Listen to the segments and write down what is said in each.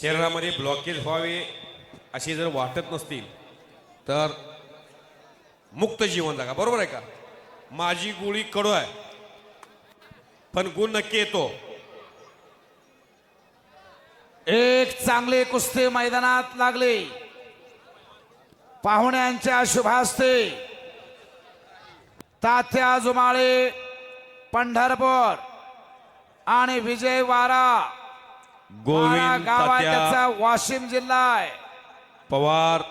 शरीरामध्ये ब्लॉकेज व्हावे अशी जर वाटत नसतील तर मुक्त जीवन जगा. बरोबर आहे का? माझी गोळी कडू आहे पण गुण नक्की येतो. एक चांगले कुस्ती मैदानात लागले. पाहुण्यांच्या शुभास्ते. तात्या जुमाळे पंढरपूर आणि विजय वारा. गोविंद तात्या त्याचा वाशिम जिल्हा आहे. पवार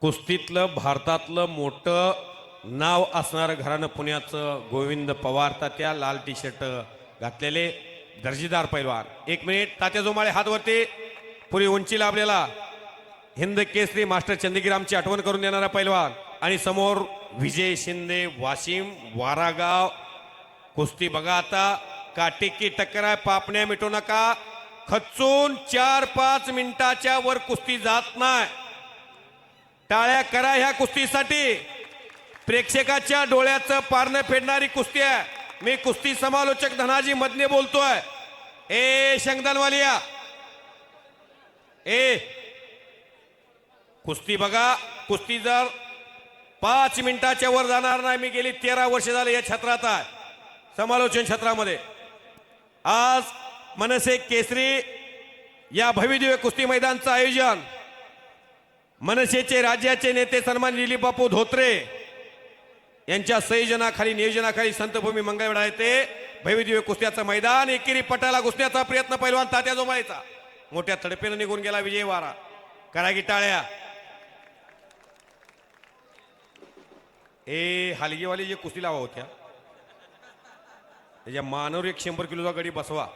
कुस्तीतलं भारतातलं मोठं नाव असणारं घराणं पुण्याचं गोविंद पवार तात्या लाल टी शर्ट घातलेले दर्जेदार पैलवान. एक मिनिट तात्या जोमाळे हात वरती पुरी उंची लाभलेला. हिंद केसरी मास्टर चंदगिरी आमची आठवण करून देणारा पैलवान. आणि समोर विजय शिंदे वाशिम वारागाव कुस्ती बघा आता. काटेकी टक्कर पापण्या मिटू नका. खचून चार पाच मिनिटाच्या वर कुस्ती जात नाही. टाळ्या करा ह्या कुस्तीसाठी. प्रेक्षकाच्या डोळ्याचं पारणं फेडणारी कुस्ती आहे. मी कुस्ती समालोचक धनाजी मदने बोलतोय. ए शंगदानवालिया ए कुस्ती बघा कुस्ती जर पाच मिनिटाच्या वर जाणार नाही मी गेली तेरा वर्ष झाले या छत्रात आहे. समालोचन क्षेत्रामध्ये. आज मनसे केसरी या भव्यदिव्य कुस्ती मैदानचं आयोजन. मनसेचे राज्याचे नेते सन्मान दिलीप बापू धोत्रे यांच्या संयोजनाखाली नियोजनाखाली संतभूमी मंगळवेढा येथे भव्यदिव्य कुस्त्याचं मैदान एकेरी पटाला घुसण्याचा प्रयत्न पैलवान तात्या जोमाळीचा. मोठ्या तडपेनं निघून गेला विजय वारा करागी टाळ्या. ए हालगीवाली जे कुस्ती लावा होत्या. त्याच्या मानवर एक शंभर किलोचा गडी बसवा.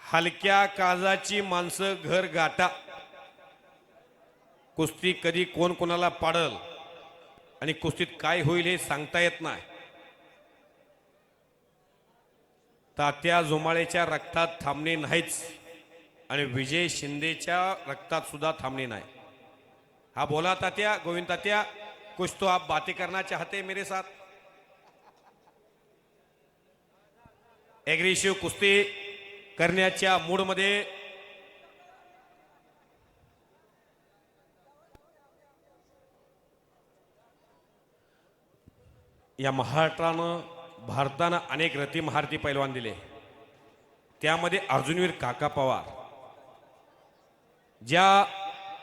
हलक्या काजाची माणसं घर गाठा. कुस्ती कधी कोण कोणाला पाडल आणि कुस्तीत काय होईल हे सांगता येत नाही. तात्या झोमाळेच्या रक्तात थांबणे नाहीच आणि विजय शिंदेच्या रक्तात सुद्धा थांबणे नाही. हा बोला तात्या गोविंद तात्या कुछ तो आप बातें करना चाहते हैं मेरे साथ? ॲग्रेसिव्ह कुस्ती करण्याच्या मूडमध्ये या महाराष्ट्रानं भारतानं अनेक रती महारथी पैलवान दिले. त्यामध्ये अर्जुनवीर काका पवार. ज्या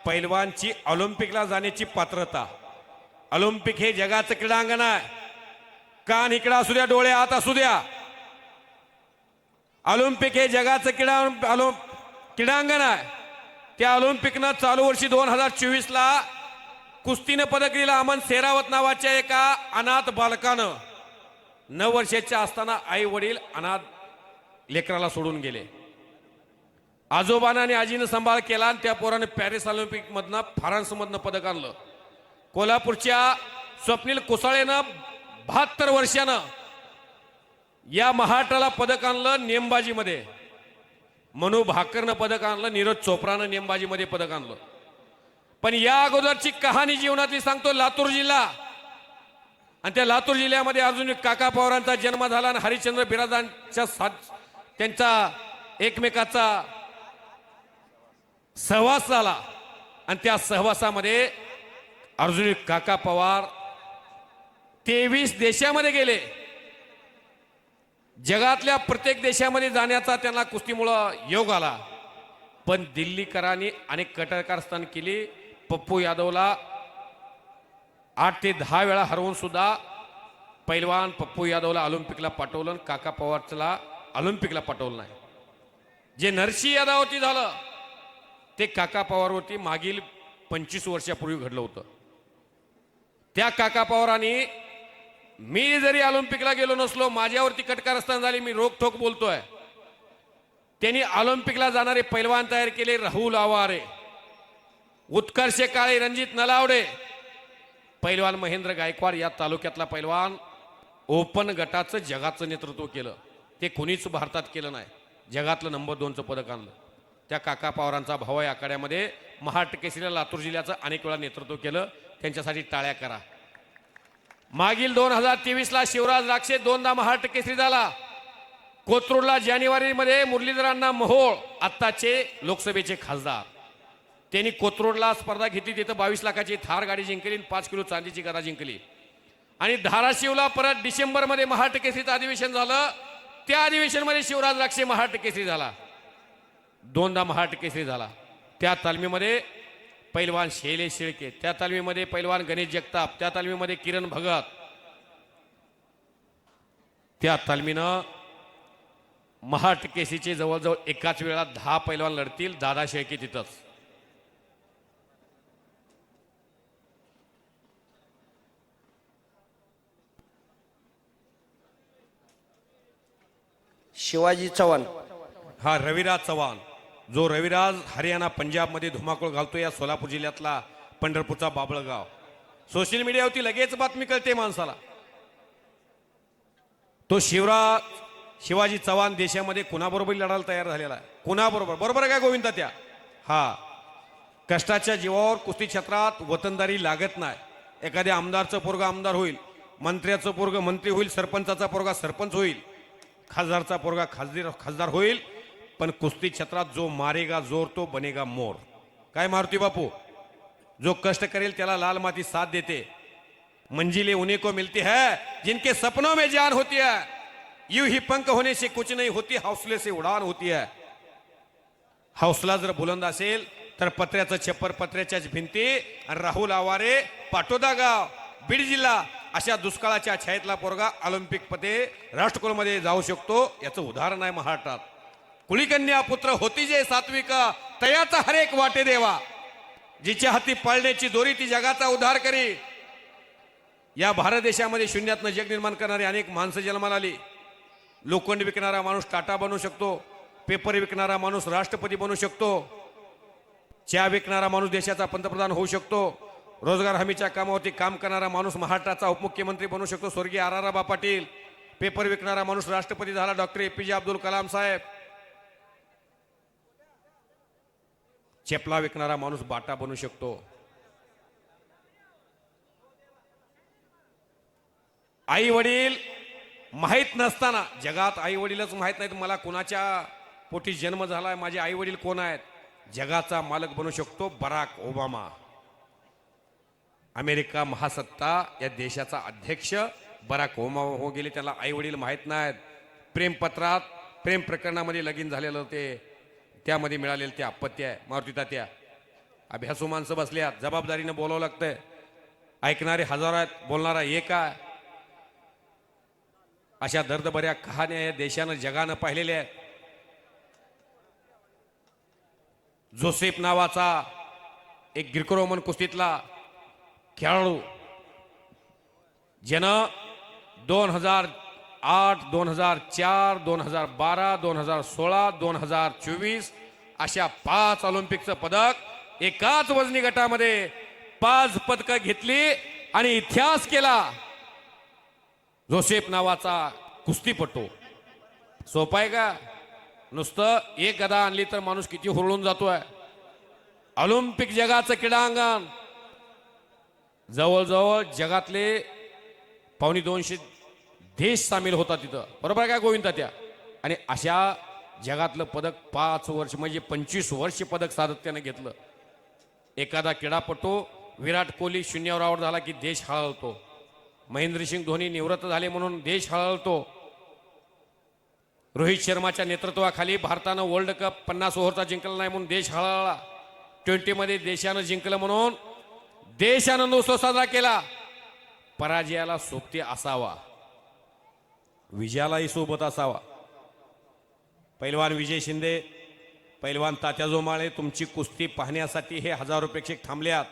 पैलवानची ऑलिम्पिकला जाण्याची पात्रता ऑलिम्पिक हे जगाचं क्रीडांगण आहे. कान इकडं असू द्या डोळे आत असू द्या. ऑलिम्पिक हे जगाचं क्रीडा ऑलिम क्रीडांगण आहे. त्या ऑलिम्पिकनं चालू वर्षी दोन हजार चोवीसला कुस्तीनं पदक दिलं अमन सेरावत नावाच्या एका अनाथ बालकानं. नऊ वर्षाच्या असताना आई वडील अनाथ लेकराला सोडून गेले. आजोबानं आणि आजीनं सांभाळ केला आणि त्या पोरानं पॅरिस ऑलिम्पिकमधनं फ्रान्समधनं पदक आणलं. कोल्हापूरच्या स्वप्नील कुसाळेनं बहात्तर वर्षानं या महाराष्ट्राला पदक आणलं नेमबाजीमध्ये. मनू भाकरनं पदक आणलं नीरज चोप्रानं नेमबाजीमध्ये पदक आणलं. पण या अगोदरची कहाणी जीवनातली सांगतो लातूर जिल्हा. आणि त्या लातूर जिल्ह्यामध्ये अजून काका पवारांचा जन्म झाला आणि हरिश्चंद्र बिराजांच्या त्यांचा एकमेकाचा सहवास झाला. आणि त्या सहवासामध्ये अर्जुन काका पवार तेवीस देशामध्ये गेले. जगातल्या प्रत्येक देशामध्ये जाण्याचा त्यांना कुस्तीमुळं योग आला. पण दिल्लीकरांनी अनेक कटकारस्थान केली. पप्पू यादवला आठ ते दहा वेळा हरवून सुद्धा पैलवान पप्पू यादवला ऑलिम्पिकला पाठवलं आणि काका पवारला ऑलिम्पिकला पाठवलं नाही. जे नरसी यादवती झालं ते काका पवारवरती मागील पंचवीस वर्षापूर्वी घडलं होतं. त्या काका पवारांनी मी जरी ऑलिम्पिकला गेलो नसलो माझ्यावरती कटकारस्थान झाली मी रोखोक बोलतोय. त्यांनी ऑलिम्पिकला जाणारे पैलवान तयार केले राहुल आवारे उत्कर्ष काळे रणजित नलावडे. पैलवान महेंद्र गायकवाड या तालुक्यातला पैलवान. ओपन गटाचं जगाचं नेतृत्व केलं. ते कोणीच भारतात केलं नाही. जगातलं नंबर दोनचं पदक आणलं. त्या काका पवारांचा भाव या आखाड्यामध्ये महाराष्ट्र लातूर जिल्ह्याचं अनेक वेळा नेतृत्व केलं. त्यांच्यासाठी टाळ्या करा. मागील दोन हजार तेवीसला शिवराज राक्षे दोनदा महाराष्ट्र केसरी झाला. कोथरूडला जानेवारीमध्ये मुरलीधरांना मोहोळ आत्ताचे लोकसभेचे खासदार. त्यांनी कोथरूडला स्पर्धा घेतली तिथं बावीस लाखाची थार गाडी जिंकली आणि पाच किलो चांदीची गदा जिंकली. आणि धाराशिवला परत डिसेंबरमध्ये महाराष्ट्र केसरीचं अधिवेशन झालं. त्या अधिवेशनमध्ये शिवराज राक्षे महाराष्ट्र केसरी झाला. दोनदा महाराष्ट्र केसरी झाला. त्या तालमीमध्ये पैलवान शैलेश शेळके त्या तालमीमध्ये पैलवान गणेश जगताप त्या तालमीमध्ये किरण भगत. त्या तालमीनं महाराष्ट्र केसरीचे जवळजवळ एकाच वेळा दहा पैलवान लढतील दादा शेळके तिथंच. शिवाजी चव्हाण. हा रविराज चव्हाण. जो रविराज हरियाणा पंजाबमध्ये धुमाकूळ घालतो या सोलापूर जिल्ह्यातला पंढरपूरचा बाबळगाव. सोशल मीडियावरती लगेच बातमी कळते माणसाला. तो शिवराज शिवाजी चव्हाण देशामध्ये कुणाबरोबर लढायला तयार झालेला आहे? कुणाबरोबर? बरोबर काय गोविंदा त्या हा. कष्टाच्या जीवावर कुस्ती क्षेत्रात वतनदारी लागत नाही. एखाद्या आमदारचं पोरगा आमदार होईल मंत्र्याचं पोरग मंत्री होईल सरपंचाचा पोरगा सरपंच होईल खासदारचा पोरगा खासदार खासदार होईल पण कुस्ती क्षेत्रात जो मारेगा जोर तो बनेगा मोर. काय मारुती बापू? जो कष्ट करेल त्याला लाल माती साथ देते. मंजिले उन्हीं को मिलती है जिनके सपनों में जान होती है. यू ही पंख होने से कुछ नहीं होती हौसले से उड़ान होती है. हौसला जर बुलंद असेल तर पत्र्याचं छप्पर पत्र्याच्याच भिंती आणि राहुल आवारे पाटोदा गाव बीड जिल्हा अशा दुष्काळाच्या छायेतला पोरगा ऑलिम्पिक पते राष्ट्रकुलमध्ये जाऊ शकतो याचं उदाहरण आहे महाराष्ट्रात. कुळीकन्या पुत्र होती जे सात्विक तयाचा हरेक वाटे देवा. जिच्या हाती पळण्याची दोरी ती जगाचा उद्धार करी. या भारत देशामध्ये शून्यातनं जग निर्माण करणारी अनेक माणसं जन्माला आली. लोखंड विकणारा माणूस टाटा बनू शकतो. पेपर विकणारा माणूस राष्ट्रपती बनू शकतो. चहा विकणारा माणूस देशाचा पंतप्रधान होऊ शकतो. रोजगार हमीच्या कामावरती काम करणारा माणूस महाराष्ट्राचा उपमुख्यमंत्री बनू शकतो. स्वर्गीय आर आर पाटील. पेपर विकणारा माणूस राष्ट्रपती झाला डॉक्टर ए पी जे अब्दुल कलाम साहेब. चेपला विकणारा माणूस बाटा बनू शकतो. आई वडील माहीत नसताना जगात आई वडीलच माहीत नाहीत मला कुणाच्या पोटी जन्म झालाय माझे आई वडील कोण आहेत? जगाचा मालक बनू शकतो बराक ओबामा. अमेरिका महासत्ता या देशाचा अध्यक्ष बराक ओबामा हो गेले त्याला आई वडील माहीत नाहीत. प्रेमपत्रात प्रेम प्रकरणामध्ये लगीन झालेलं होते. त्यामध्ये मिळालेलं ते अपत्य आहे मारुती तात्या. अभ्यासू माणसं बसल्यात जबाबदारीनं बोलावं लागतंय. ऐकणारे हजारो आहेत बोलणारा एक आहे. अशा दर्दभऱ्या कहाण्या या देशानं जगानं पाहिलेल्या आहेत. जोसेफ नावाचा एक ग्रिकोरोमन कुस्तीतला खेळाडू ज्यानं दोन हजार आठ दोन हजार चार दोन हजार बारा दोन हजार सोळा दोन हजार चोवीस अशा पाच ऑलिम्पिकचं पदक एकाच वजनी गटामध्ये पाच पदकं घेतली आणि इतिहास केला. जोसेफ नावाचा कुस्तीपटू. सोपं आहे का? नुसतं एक गदा आणली तर माणूस किती हुरळून जातोय. ऑलिम्पिक जगाचं क्रीडांगण. जवळजवळ जगातले पावणे दोनशे देश सामील होता तिथं. बरोबर काय गोविंदा गोविंद त्या आणि अशा जगातलं पदक पाच वर्ष म्हणजे पंचवीस वर्ष पदक सातत्यानं घेतलं. एखादा क्रीडापटू विराट कोहली शून्यावर आवर झाला की देश हळवतो महेंद्रसिंग धोनी निवृत्त झाले म्हणून देश हळवतो रोहित शर्माच्या नेतृत्वाखाली भारतानं वर्ल्ड कप पन्नास ओव्हरचा जिंकला नाही म्हणून देश हळवला ट्वेंटीमध्ये देशानं जिंकलं म्हणून देश आनंदोत्सव साजरा केला. पराजयाला सोबती असावा. विजयालाही सोबत असावा. पैलवान विजय शिंदे पैलवान तात्या जोमाळे तुमची कुस्ती पाहण्यासाठी हे हजारो प्रेक्षक थांबल्यात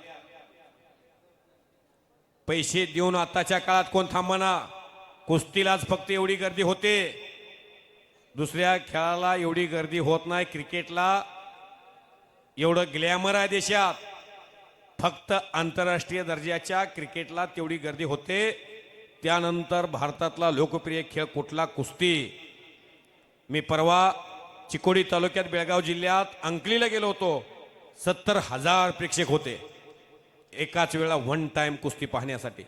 पैसे देऊन आताच्या काळात कोण थांबना कुस्तीलाच फक्त एवढी गर्दी होते. दुसऱ्या खेळाला एवढी गर्दी होत नाही. क्रिकेटला एवढं ग्लॅमर आहे देशात. फक्त आंतरराष्ट्रीय दर्जाच्या क्रिकेटला तेवढी गर्दी होते. त्यानंतर भारतातला लोकप्रिय खेळ कुठला? कुस्ती. मी परवा चिकोडी तालुक्यात बेळगाव जिल्ह्यात अंकलीला गेलो होतो. सत्तर हजार प्रेक्षक होते. एकाच वेळा वन टाइम कुस्ती पाहण्यासाठी.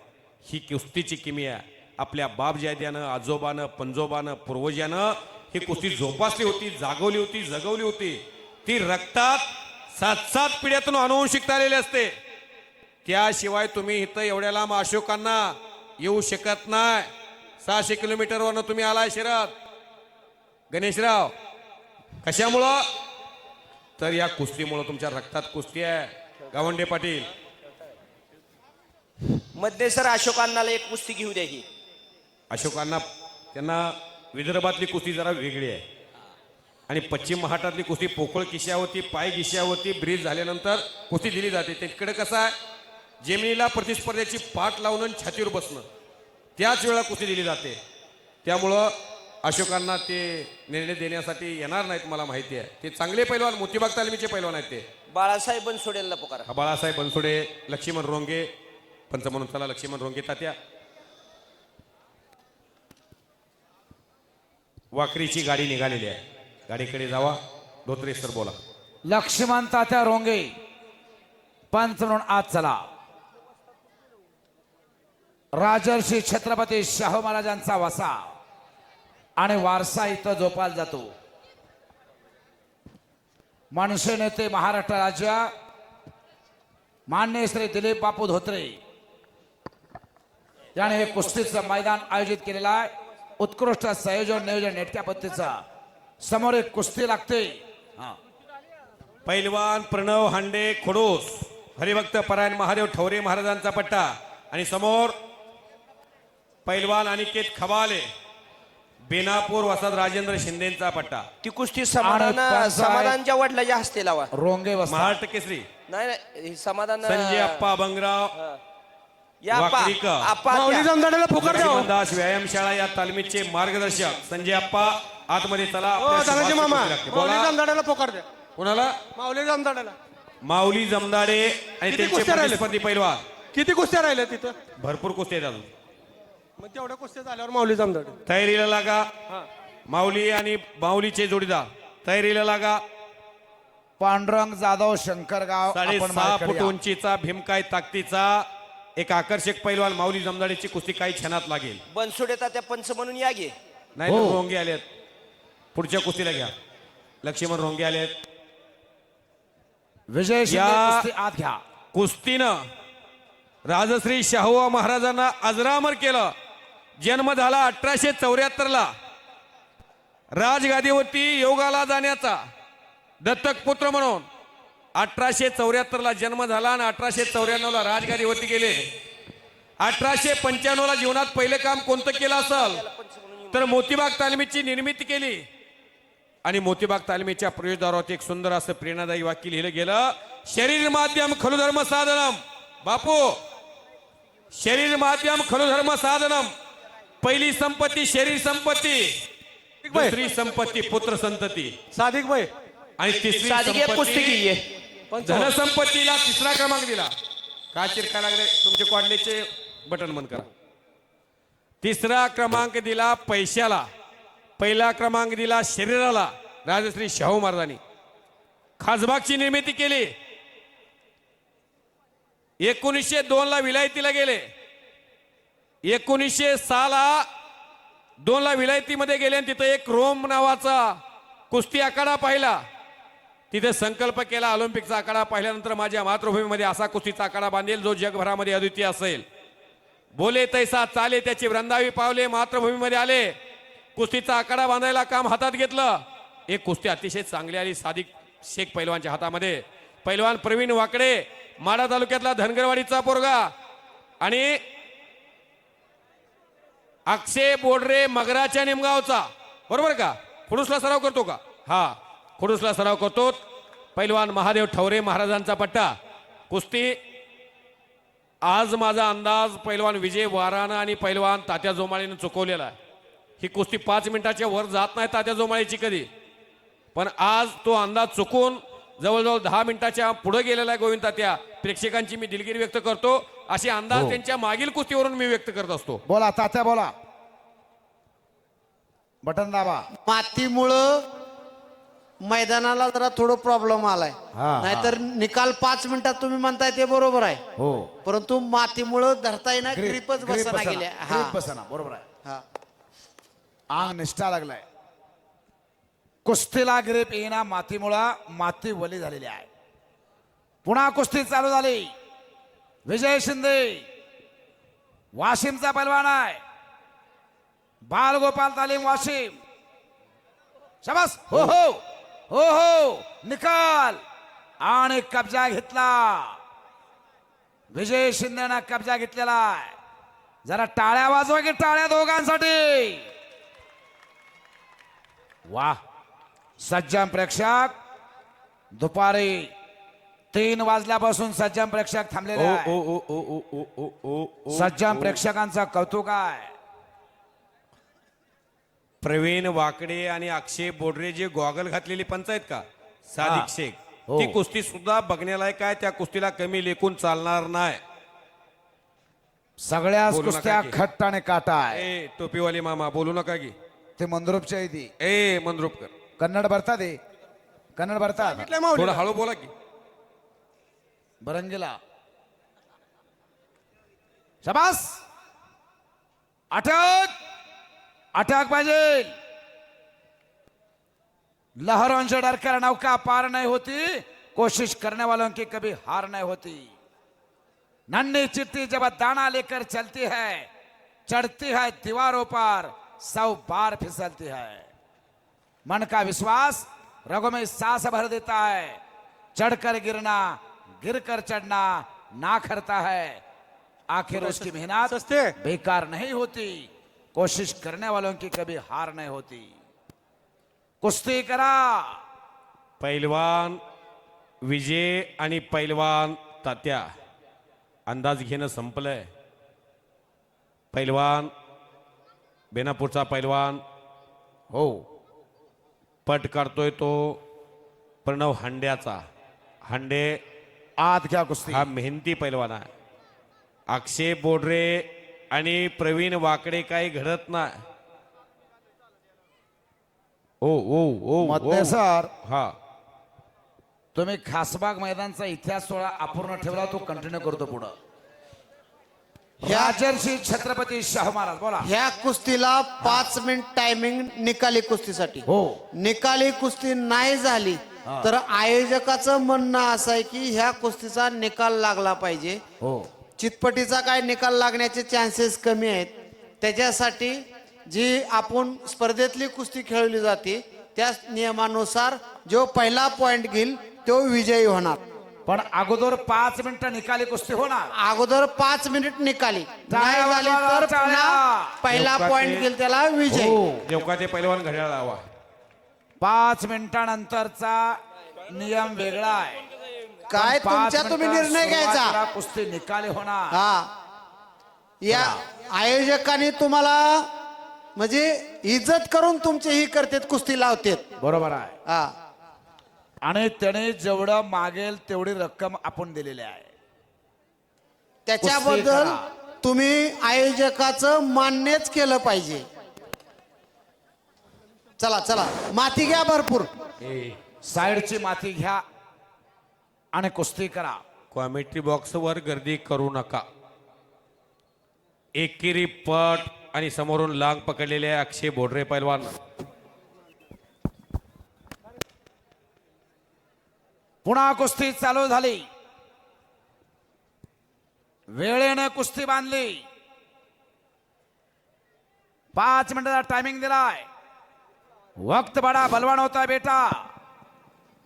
ही कुस्तीची किमी आहे. आपल्या बापजाद्यानं आजोबानं पंजोबानं पूर्वजानं ही कुस्ती जोपासली होती जागवली होती जगवली होती. ती रक्तात सात सात पिढ्यातून अनुवंशिकता आलेली असते. त्याशिवाय तुम्ही इथं एवढ्या लांब अशोकांना येऊ शकत नाही. सहाशे किलोमीटरवरनं तुम्ही आलाय शिरत. गणेशराव कशामुळं? तर या कुस्तीमुळं तुमच्या रक्तात कुस्ती आहे. गावंडे पाटील. मध्यसर अशोकांनाला एक कुस्ती घेऊ द्या ही. अशोकांना त्यांना विदर्भातली कुस्ती जरा वेगळी आहे. आणि पश्चिम महाराष्ट्रातली कुस्ती पोकळ किशावरती पाय किशावरती ब्रिज झाल्यानंतर कुस्ती दिली जाते. तिकडे कसं आहे? जमिनीला प्रतिस्पर्ध्याची पाठ लावून आणि छातीवर बसणं. त्याच वेळा कुस्ती दिली जाते. त्यामुळं अशोकांना ते निर्णय देण्यासाठी येणार नाहीत मला माहिती आहे. ते चांगले पैलवान मोतीबाग तालमीचे पैलवान आहेत ते. बाळासाहेब बनसोडेला पुकारा. हा बाळासाहेब बनसोडे लक्ष्मण रोंगे पंच म्हणून चला लक्ष्मण रोंगे तात्या. वाकरीची गाडी निघालेली आहे. गाडीकडे जावा. धोत्रे सर बोला. लक्ष्मण तात्या रोंगे. पंच म्हणून आज चला. राजर्षी छत्रपती शाहू महाराजांचा वसा. आणि वारसा इथं जोपाल जातो. मनसे नेते महाराष्ट्र राज्य मान्य श्री दिलीप बापू धोत्रे याने हे कुस्तीचं मैदान आयोजित केलेलं आहे. उत्कृष्ट संयोजन नियोजन नेटक्या पद्धतीचं. समोर एक कुस्ती लागते. हा. पैलवान प्रणव हांडे खोडोस हरिभक्त परायण महादेव ठवरे महाराजांचा पट्टा. आणि समोर पैलवान अनिकेत खबाले बेनापूर वसाद राजेंद्र शिंदेचा पट्टा. ती कुस्ती समाधान समाधानच्या वडिलाच्या हस्ते लावा रोंगे वस्ता महाराष्ट्र केसरी. नाही नाही ही समाधान संजय अप्पा बंगराव या आप्पा वाकरीकर. आप्पा माऊली द्या. जमदाड्याला फुकर द्या. लक्ष्मणदास व्यायामशाळा या तालमीचे मार्गदर्शक. संजय अप्पा आतमध्ये चला आपल्या मामा. माऊली बोला. जमदाड्याला पोकार द्या. कोणाला? माऊली जमदाड्याला माऊली जमदाडे आणि किती त्यांचे कुस्त्या राहिल्या? प्रतिस्पर्धी पैलवान. किती कुस्त्या राहिल्या तिथं? भरपूर कुस्ती आहेत अजून. मग तेवढ्या कुस्त्या झाल्यावर माऊली जमदाडे तयारीला लागा. माऊली आणि माऊलीचे जोडीदार. तयारीला लागा. पांडुरंग जाधव शंकरगाव आपण साडेसहा फूट. उंचीचा भीमकाय ताकदीचा एक आकर्षक पैलवान माऊली जमदाडेची कुस्ती काही क्षणात लागेल. बनसोडे त्या पंच म्हणून या गे. नाही हो. तर रोंगे आलेत. पुढच्या कुस्तीला घ्या. लक्ष्मण रोंगे आलेत. विजय शिंदे या- कुस्ती आत घ्या. कुस्तीनं राजश्री शाहू महाराजांना अजरामर केलं. जन्म झाला अठराशे चौऱ्याहत्तरला. राजगादीवरती योगाला जाण्याचा दत्तक पुत्र म्हणून अठराशे चौऱ्याहत्तरला जन्म झाला आणि अठराशे चौऱ्याण्णवला राजगादीवरती गेले. अठराशे पंच्याण्णवला जीवनात पहिलं काम कोणतं केलं असल? तर मोतीबाग तालमीची निर्मिती केली. आणि मोतीबाग तालमीच्या प्रयोजदारावरती एक सुंदर असं प्रेरणादायी वाक्य लिहिलं गेलं. शरीर माध्यम खलु धर्म साधनम. बापू शरीर माध्यम खलु धर्म साधनम. पहिली संपत्ती शरीर संपत्ती दुसरी संपत्ती पुत्र संतती. साधिक भाई. आणि तिसरी संपत्ती घे पंच धनसंपत्तीला तिसरा क्रमांक दिला. का चिरका लागले? तुमचे कॉडलेचे बटन बंद करा. तिसरा क्रमांक दिला पैशाला. पहिला क्रमांक दिला शरीराला. राजश्री शाहू महाराजांनी. खासबागची निर्मिती केली. एकोणीसशे दोन ला विलायतीला गेले. एकोणीसशे सहाला दोनला विलायतीमध्ये गेले आणि तिथं एक रोम नावाचा कुस्ती आखाडा पाहिला. तिथे संकल्प केला ऑलिम्पिकचा आखाडा पाहिल्यानंतर माझ्या मातृभूमीमध्ये असा कुस्तीचा आखाडा बांधेल जो जगभरामध्ये अद्वितीय असेल. बोले तैसा चाले त्याची वृंदावी पावले मातृभूमीमध्ये आले. कुस्तीचा आखाडा बांधायला काम हातात घेतलं. एक कुस्ती अतिशय चांगली आली सादिक शेख पैलवानच्या हातामध्ये. पैलवान प्रवीण वाकडे माडा तालुक्यातला धनगरवाडीचा पोरगा. आणि अक्षय बोडरे मगराच्या निमगावचा. बरोबर का? खुडूसला सराव करतो का? हा. खुडूसला सराव करतो पैलवान महादेव ठवरे महाराजांचा पट्टा. कुस्ती. आज माझा अंदाज पैलवान विजय वारानं आणि पैलवान तात्या जोमाळीनं चुकवलेला आहे. ही कुस्ती पाच मिनिटाच्या वर जात नाही तात्या जोमाळीची कधी. पण आज तो अंदाज चुकून जवळजवळ दहा मिनिटाच्या पुढे गेलेला आहे गोविंद तात्या. प्रेक्षकांची मी दिलगिरी व्यक्त करतो. असे अंदाज त्यांच्या मागील कुस्तीवरून मी व्यक्त करत असतो. बोला तात्या बोला. बटन दाबा. मातीमुळं मैदानाला जरा थोडं प्रॉब्लेम आलाय. हा, नाहीतर निकाल पाच मिनिटात तुम्ही म्हणताय ते बरोबर आहे. हो. परंतु मातीमुळं धरता येणार ग्रीप- ग्रीपच ग्रीप बसना बसना, गेल्या. ग्रीप बसना बरोबर आहे. हा. अंग निष्ठा लागलाय. कुस्तीला ग्रेप येईना मातीमुळं माती वली झालेली आहे. पुन्हा कुस्ती चालू झाली. विजय शिंदे वाशिमचा पैलवान आहे. बालगोपाल तालीम वाशिम. शबास. हो हो. हो हो. निकाल. आणि कब्जा घेतला. विजय शिंदेनं कब्जा घेतलेला आहे. जरा टाळ्या वाजवा की टाळ्या दोघांसाठी. वा सज्जन प्रेक्षक दुपारी तीन वाजल्यापासून सज्जन प्रेक्षक थांबलेले ओ सज्जन प्रेक्षकांचं कौतुक आहे. प्रवीण वाकडे आणि अक्षय बोडरे जे गॉगल घातलेली पंच आहेत का? साधिक शेख. हो. ती कुस्ती सुद्धा बघण्यालायक आहे. त्या कुस्तीला कमी लेखून चालणार नाही. सगळ्या कुस्त्या की. खट्ट आणि काटा आहे. ए मामा बोलू नका की. ते मंद्रुपच्या इथे ए मंद्रुपकर. कन्नड भरतात कुठल्या माऊली थोडं हळू बोला की। बरंगीला शबास अटक। अटक पाहिजे लहरों से डर कर नौका पार नहीं होती। कोशिश करने वालों की कभी हार नहीं होती। नन्ही चिट्टी जब दाना लेकर चलती है चढ़ती है दीवारों पर सौ बार फिसलती है। मन का विश्वास? रगों में सांस भर देता है। चढ़कर गिरना गिरकर चढ़ना ना करता है। आखिर उसकी मेहनत सस्ते। बेकार नहीं होती। कोशिश करने वालों की कभी हार नहीं होती। कुस्ती करा। पैलवान विजय आणि पैलवान तात्या अंदाज घेणं संपलंय. पैलवान बेनापूरचा पैलवान. हो. पट काढतोय तो प्रणव हांड्याचा. हांडे आत घ्या कुस्ती. हा मेहनती पैलवान आहे. अक्षय बोडरे आणि प्रवीण वाकडे काही घडत नाही. ओ ओ ओ. सर. हा. तुम्ही खासबाग मैदानचा इतिहास सोहळा अपूर्ण ठेवला तो कंटिन्यू करतो पुढं. राजर्षी छत्रपती शाहू महाराज बोला. ह्या कुस्तीला पाच मिनिट टायमिंग निकाली कुस्तीसाठी. हो. निकाली कुस्ती नाही झाली तर आयोजकाचं म्हणणं असं आहे की ह्या कुस्तीचा निकाल लागला पाहिजे. हो. चितपटीचा काय निकाल लागण्याचे चान्सेस कमी आहेत. त्याच्यासाठी जी आपण स्पर्धेतली कुस्ती खेळली जाते त्या नियमानुसार जो पहिला पॉइंट घेईल तो विजयी होणार. पण अगोदर पाच मिनिटं निकाली कुस्ती होणार. अगोदर पाच मिनिट निकाली. नाही झाली तर. पुन्हा पहिला लोकांचे- पॉइंट घेईल त्याला विजय. हो जेव्हा ते पैलवान घड्याळ लावा. पाच मिनिटानंतरचा नियम वेगळा आहे. काय पण पाच तुमच्या तुम्ही मिनिटं निर्णय घ्यायचा? सुरुवातीला कुस्ती निकाली होणार. हा. या आयोजकांनी तुम्हाला म्हणजे इज्जत करून तुमची ही करतेत कुस्ती लावतेत. बरोबर आहे. हा. आणि त्याने जेवढं मागेल तेवढी रक्कम आपण दिलेली आहे. त्याच्याबद्दल करा. तुम्ही आयोजकाचं मान्यच केलं पाहिजे. चला चला. माती घ्या भरपूर. साईडची माती घ्या आणि कुस्ती करा. कॉमेंट्री बॉक्सवर गर्दी करू नका. एकेरी पट आणि समोरून लांग पकडलेले अक्षय बोडरे पैलवान. पुन्हा कुस्ती चालू झाली. वेळेनं कुस्ती बांधली. पाच मिनिटाचा टायमिंग दिलाय. वक्त बड़ा बलवान होता बेटा.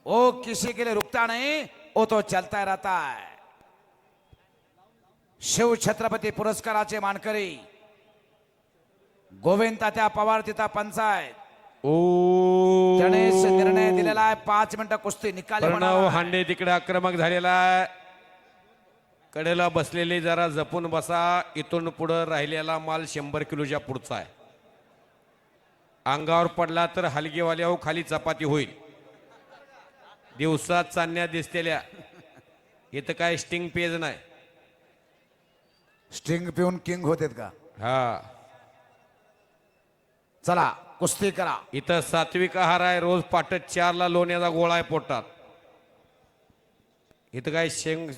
ओ किसी के लिए रुकता नहीं ओ तो चलता रहता है. शिव छत्रपती पुरस्काराचे मानकरी. गोविंद तात्या पवार तिथा पंचायत. ओ. त्याने निर्णय दिलेला आहे. पाच मिनिटं कुस्ती निकाली प्रणव. हांडे तिकडे आक्रमक झालेला आहे. कडेला बसलेले जरा जपून बसा. इथून पुढं राहिलेला माल शंभर किलोच्या पुढचा आहे. अंगावर पडला तर हलगेवाल्या हो खाली चपाती होईल. दिवसात चालण्या दिसतेल्या. इथं काय स्टिंग पेज नाही. स्टिंग पिऊन किंग होतेत का? हा. चला कुस्ती करा. इथं सात्विक आहार आहे रोज पाटत चारला लोण्याचा गोळा आहे पोटात. इथं काय शेंग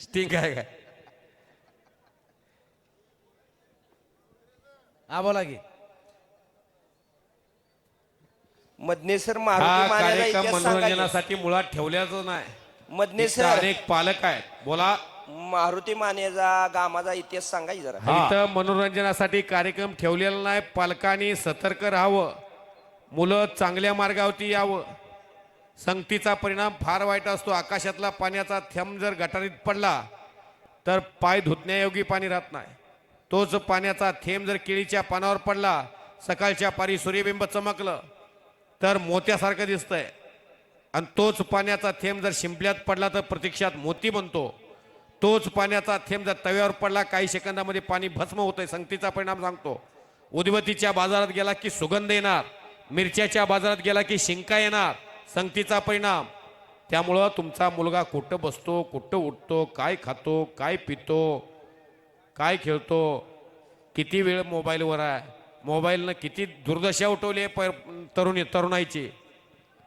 स्टिंग आहे काय? हा बोला की. मधनेसर हा मारुती कार्यक्रम इतिहास. मनोरंजनासाठी मुळात ठेवल्याच नाही. मधनेसर अनेक पालक आहेत. बोला. मारुती मानेचा गामाचा इतिहास सांगा की जरा इथं मनोरंजनासाठी कार्यक्रम ठेवलेला नाही पालकांनी सतर्क राहावं. मुलं चांगल्या मार्गावरती यावं. संगतीचा परिणाम फार वाईट असतो. आकाशातला पाण्याचा थेंब जर गटारीत पडला तर पाय धुतण्यायोगी पाणी राहत नाही. तोच पाण्याचा थेंब जर केळीच्या पानावर पडला सकाळच्या पारी सूर्यबिंब चमकलं तर मोत्यासारखं दिसतंय. आणि तोच पाण्याचा थेंब जर शिंपल्यात पडला तर प्रतीक्षात मोती बनतो. तोच पाण्याचा थेंब जर तव्यावर पडला काही सेकंदामध्ये पाणी भस्म होतंय संगतीचा परिणाम सांगतो. उदबत्तीच्या बाजारात गेला की सुगंध येणार मिरच्याच्या बाजारात गेला की शिंका येणार संगतीचा परिणाम. त्यामुळं तुमचा मुलगा कुठं बसतो कुठं उठतो काय खातो काय पितो काय खेळतो किती वेळ मोबाईलवर आहे? मोबाईलनं किती दुर्दशा उठवली आहे प तरुणी तरुणाईची.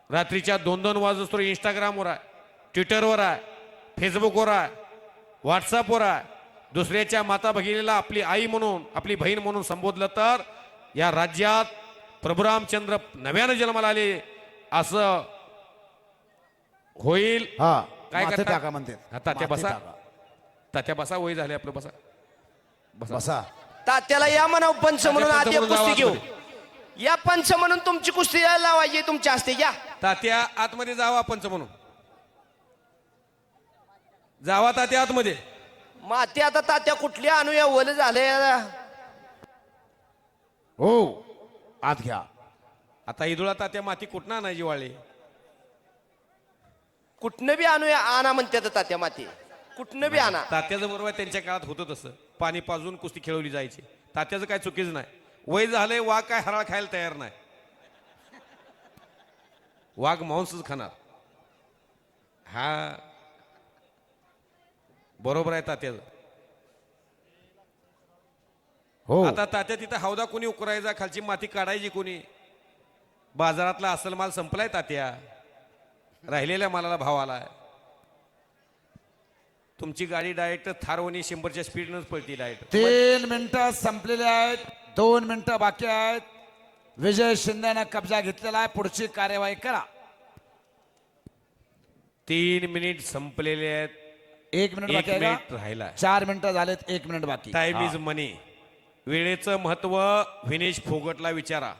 रात्रीच्या दोन दोन वाजतो इंस्टाग्रामवर आहे ट्विटरवर आहे फेसबुकवर आहे. व्हॉट्सअपवर आहे. दुसऱ्याच्या माता भगिनीला आपली आई म्हणून आपली बहीण म्हणून संबोधलं तर या राज्यात प्रभुरामचंद्र नव्यानं जन्माला आले असं होईल. हा काय माथे करता? टाका म्हणते. हा, तात्या बसा. तात्या बसा वय झाले आपलं बसा. बसा. तात्याला या म्हणा पंच म्हणून पंच आधी म्हणून कुस्ती जावा घेऊ या पंच म्हणून तुमची कुस्ती लावायची तुमच्या हस्ते या. तात्या आतमध्ये जावा पंच म्हणून. जावा तात्या आतमध्ये. माती आता तात्या कुठली आणूया वल झाले हो आत घ्या. आता इदुळा तात्या माती कुठं आणायची वाळे? कुठनं बी आणूया आणा म्हणते तात्या माती. कुठनं बी आणा. तात्याचं बरोबर आहे, त्यांच्या काळात होतं तसं. पाणी पाजून कुस्ती खेळवली जायची. तात्याचं काय चुकीचं नाही. वय झालंय वाघ काय हराळ खायला तयार नाही. वाघ मांसच खाणार. हा. बरोबर आहे तात्याचं हो. आता तात्या तिथं हौदा कोणी उकरायचा खालची माती काढायची कोणी? बाजारातला असल माल संपलाय तात्या. राहिलेल्या मालाला भाव आलाय. तुमची गाडी डायरेक्ट थारवणी शंभरच्या स्पीडनंच पळती डायरेक्ट. तीन मिनिटं संपलेले आहेत दोन मिनिटं बाकी आहेत. विजय शिंदेनं कब्जा घेतलेला आहे पुढची कार्यवाही करा. तीन मिनिट संपलेले आहेत. एक मिनिट एक बाकी आहे मिनिट राहिला चार मिनिटं झालेत एक मिनिट बाकी. टाइम. इज मनी वेळेचं महत्त्व विनेश फोगटला विचारा.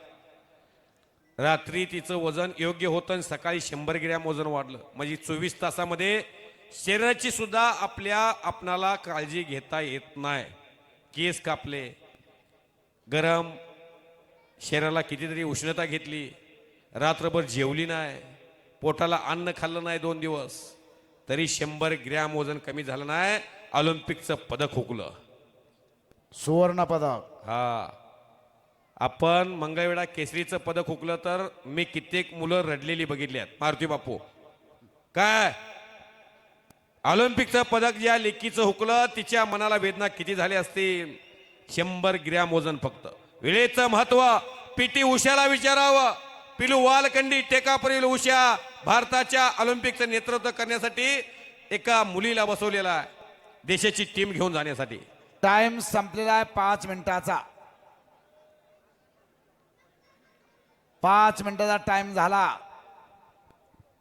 रात्री तिचं वजन योग्य होतं आणि सकाळी शंभर ग्रॅम वजन वाढलं. म्हणजे चोवीस तासामध्ये शरीराची सुद्धा आपल्या आपणाला काळजी घेता येत नाही. केस कापले. गरम. शरीराला कितीतरी उष्णता घेतली. रात्रभर जेवली नाही. पोटाला अन्न खाल्लं नाही दोन दिवस. तरी शंभर ग्रॅम वजन कमी झालं नाही. ऑलिम्पिकचं पदक हुकलं. सुवर्ण पदक हा. आपण मंगळवेढा केसरीचं पदक हुकलं तर मी कित्येक मुलं रडलेली बघितली आहेत. मारुती बापू. काय? ऑलिम्पिकचं पदक ज्या लेकीचं हुकलं तिच्या मनाला वेदना किती झाली असतील? शंभर ग्रॅम वजन फक्त. वेळेचं महत्त्व. पीटी उषाला विचारावं. पिलू वालकंडी टेकापरील उषा भारताच्या ऑलिम्पिकचं नेतृत्व करण्यासाठी एका मुलीला बसवलेला आहे. देशाची टीम घेऊन जाण्यासाठी. टाइम संपलेला आहे पाच मिनिटाचा. पाच मिनिटाचा टाइम झाला.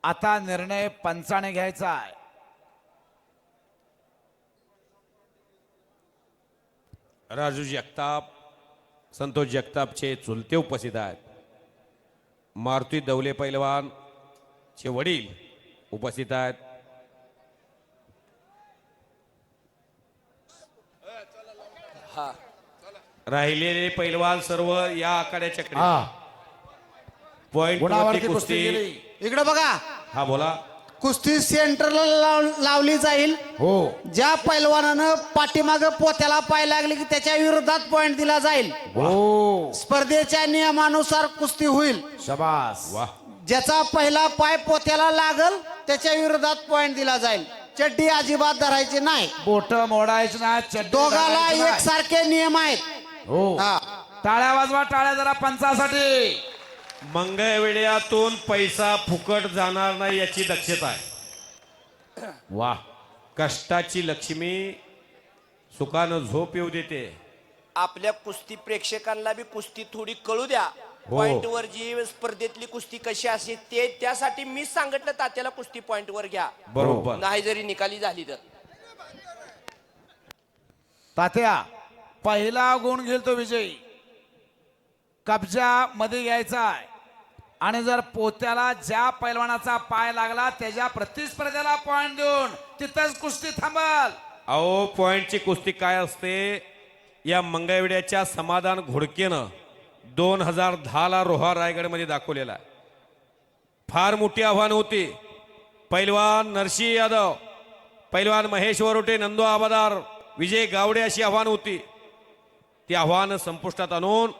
आता निर्णय पंचाने घ्यायचा आहे. राजू जगताप संतोष जगतापचे चुलते उपस्थित आहेत. मारुती दौले पैलवान चे वडील उपस्थित आहेत. राहिलेले पैलवान सर्व या आखाड्याच्या हा. पॉइंट कुस्ती कुस्ती. गेली. इकडे बघा. हा बोला. कुस्ती सेंटरला लाव- लावली जाईल. हो. ज्या पैलवानानं पाठीमाग पोत्याला पाय लागले की त्याच्या विरोधात पॉइंट दिला जाईल. हो. स्पर्धेच्या नियमानुसार कुस्ती होईल. शबास. वा. ज्याचा पहिला पाय पोत्याला लागल त्याच्या विरोधात पॉइंट दिला जाईल. चड्डी अजिबात धरायची नाही. बोट मोडायची नाही चड्डी दोघाला नाही. एकसारखे नियम आहेत. हो. हा. टाळ्या वाजवा टाळ्या जरा पंचासाठी. मंगळवेड्यातून पैसा फुकट जाणार नाही याची दक्षता आहे. वा कष्टाची लक्ष्मी सुखानं झोप येऊ देते. आपल्या कुस्ती प्रेक्षकांना बी कुस्ती थोडी कळू द्या. पॉइंट वर जी स्पर्धेतली कुस्ती कशी असते ते त्यासाठी मी सांगितलं तात्याला कुस्ती पॉइंट वर घ्या. बरोबर. नाही जरी निकाली झाली तर. तात्या पहिला गुण घेईल तो विजयी. कब्जा मध्ये घ्यायचा आहे. आणि जर पोत्याला ज्या पैलवानाचा पाय लागला त्याच्या प्रतिस्पर्ध्याला पॉइंट देऊन तिथंच कुस्ती थांबल. अहो पॉइंटची कुस्ती काय असते? या मंगळवेड्याच्या समाधान घोडकेनं दोन हजार दहाला रोहा रायगडमध्ये दाखवलेला आहे. फार मोठी आव्हान होती. पैलवान नरसिंह यादव पैलवान महेश वरोटे नंदो आबादार विजय गावडे अशी आव्हान होती. ती आव्हानं संपुष्टात आणून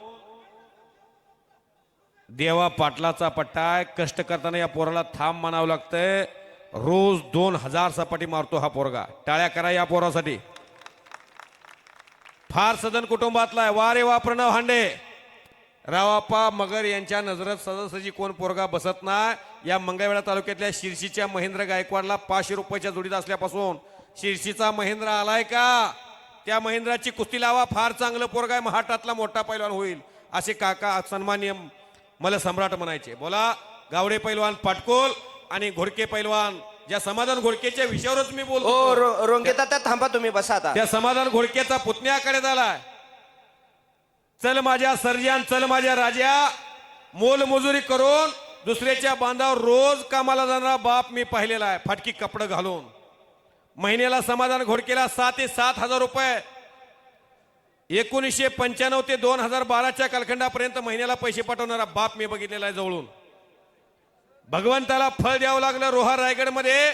देवा पाटलाचा पट्टा आहे. कष्ट करताना या पोराला थांब म्हणावं लागतंय. रोज दोन हजार सपाटी मारतो हा पोरगा. टाळ्या करा या पोरासाठी. फार सदन कुटुंबातला आहे. वा रे वा प्रणव हांडे. रावाप्पा मगर यांच्या नजरेत सहजासहजी कोण पोरगा बसत नाही? या मंगळवेढा तालुक्यातल्या शिर्शीच्या महेंद्र गायकवाडला पाचशे रुपयाच्या जोडीत असल्यापासून शिर्शीचा महेंद्र आलाय का? त्या महेंद्राची कुस्ती लावा. फार चांगलं पोरगा आहे. महाटातला मोठा पैलवान होईल. असे काका सन्मान्य मला सम्राट म्हणायचे बोला गावडे पैलवान पाटकोल आणि घोडके पैलवान ज्या समाधान घोडकेच्या विषयावरच मी बोलतो. रो- रोंगे तात्या थांबा तुम्ही बसा आता. त्या समाधान घोडकेचा पुतण्याकडे झालाय. चल माझ्या सर्जन चल माझ्या राजा मोलमजुरी करून दुसऱ्याच्या बांधावर रोज कामाला जाणारा बाप मी पाहिलेला आहे फाटकी कपडं घालून. महिन्याला समाधान घोडकेला सात ते सात हजार रुपये एकोणीसशे पंच्याण्णव ते दोन हजार बाराच्या कालखंडापर्यंत महिन्याला पैसे पाठवणारा बाप मी बघितलेला आहे जवळून. भगवंताला फळ द्यावं लागलं रोहा रायगडमध्ये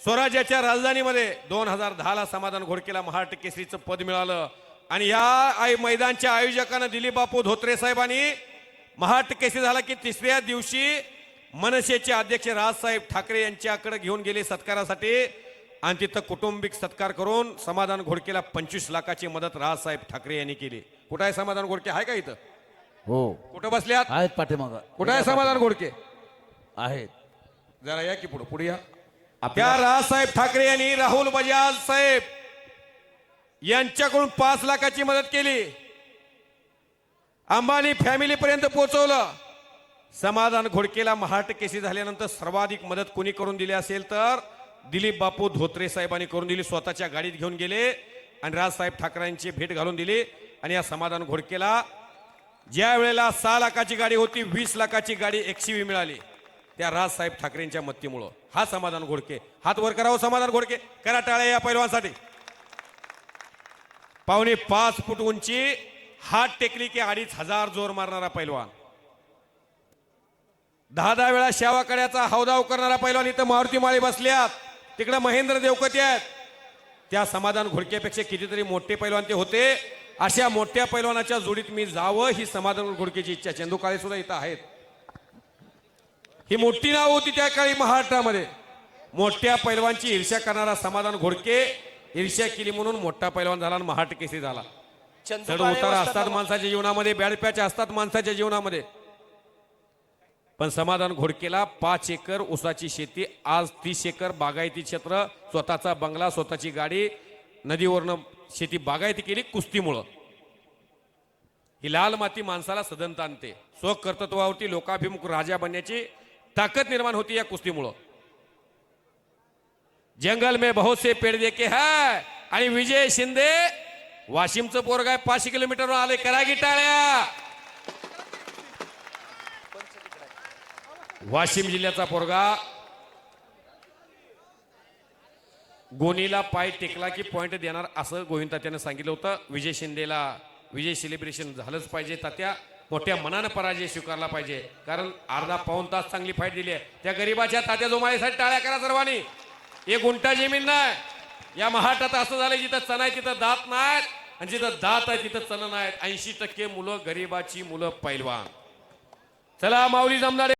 स्वराज्याच्या राजधानीमध्ये. दोन हजार दहाला समाधान घोडकेला महाराष्ट्र केसरीचं पद मिळालं. आणि या आई मैदानच्या आयोजकानं दिलीप बापू धोत्रे साहेबांनी महाराष्ट्र केसरी झाला की तिसऱ्या दिवशी मनसेचे अध्यक्ष राजसाहेब ठाकरे यांच्याकडे घेऊन गेले सत्कारासाठी. आणि तिथं कुटुंबिक सत्कार करून समाधान घोडकेला पंचवीस लाखाची मदत राजसाहेब ठाकरे यांनी केली. कुठं आहे समाधान घोडके? आहे का इथं? हो. कुठं बसल्यात? आहेत पाठीमाग. कुठं आहे समाधान घोडके? आहेत. जरा या की पुढे. पुढे या. त्या राजसाहेब ठाकरे यांनी राहुल बजाज साहेब यांच्याकडून पाच लाखाची मदत केली. अंबानी फॅमिली पर्यंत पोहोचवलं. समाधान घोडकेला महाराष्ट्र केसी झाल्यानंतर सर्वाधिक मदत कोणी करून दिली असेल तर दिलीप बापू धोत्रे साहेबांनी करून दिली स्वतःच्या गाडीत घेऊन गेले आणि राजसाहेब ठाकरेंची भेट घालून दिली आणि या समाधान घोडकेला ज्या वेळेला सहा लाखाची गाडी होती वीस लाखाची गाडी एक्सयूव्ही मिळाली. त्या राजसाहेब ठाकरेंच्या मत्तीमुळं. हा समाधान घोडके हात वर करावं समाधान घोडके करा टाळ्या या पैलवानसाठी. पावणे पाच फूट उंची हात टेकली की अडीच हजार जोर मारणारा पैलवान. दहा दहा वेळा शेवाकड्याचा हौदाव करणारा पैलवान इथं मारुती माळी बसल्यात. तिकडे महेंद्र देवकते आहेत. त्या समाधान घोडक्यापेक्षा कितीतरी मोठे पैलवान ते होते. अशा मोठ्या पैलवानाच्या जोडीत मी जावं ही समाधान घोडकेची इच्छा. चंदू काळे सुद्धा इथं आहेत. ही मोठी नाव होती त्या काळी महाराष्ट्रामध्ये. मोठ्या पैलवानची ईर्ष्या करणारा समाधान घोडके ईर्ष्या केली म्हणून मोठा पैलवान झाला आणि केसरी झाला. चढ उतार असतात. माणसाच्या जीवनामध्ये बॅड पॅच असतात माणसाच्या जीवनामध्ये. पण समाधान घोडकेला पाच एकर ऊसाची शेती आज तीस एकर बागायती क्षेत्र स्वतःचा बंगला स्वतःची गाडी नदीवरनं शेती बागायती केली कुस्तीमुळं. ही लाल माती माणसाला सदनता आणते. स्वकर्तृत्वावरती लोकाभिमुख राजा बनण्याची ताकद निर्माण होती या कुस्तीमुळं. जंगल में बहुत से पेड़ देखे है आणि विजय शिंदे वाशिमचं पोरगाय पाचशे किलोमीटरवर आले करा की टाळ्या! वाशिम जिल्ह्याचा पोरगा. गोनीला पाय टेकला की पॉइंट देणार असं गोविंद तात्यानं सांगितलं होतं. विजय शिंदेला विजय सेलिब्रेशन झालंच पाहिजे. तात्या मोठ्या मनानं पराजय स्वीकारला पाहिजे. कारण अर्धा पाऊन तास चांगली फाईट दिली आहे. त्या गरीबाच्या तात्या जोमाळीसाठी टाळ्या करा सर्वांनी. एक गुंटा जमीन नाही. या महाटात असं झालं जिथं चण आहे तिथं दात नाहीत. आणि जिथं दात आहे तिथं चण नाहीत. ऐंशी टक्के मुलं गरीबाची मुलं पैलवान. चला माऊली जमदाडे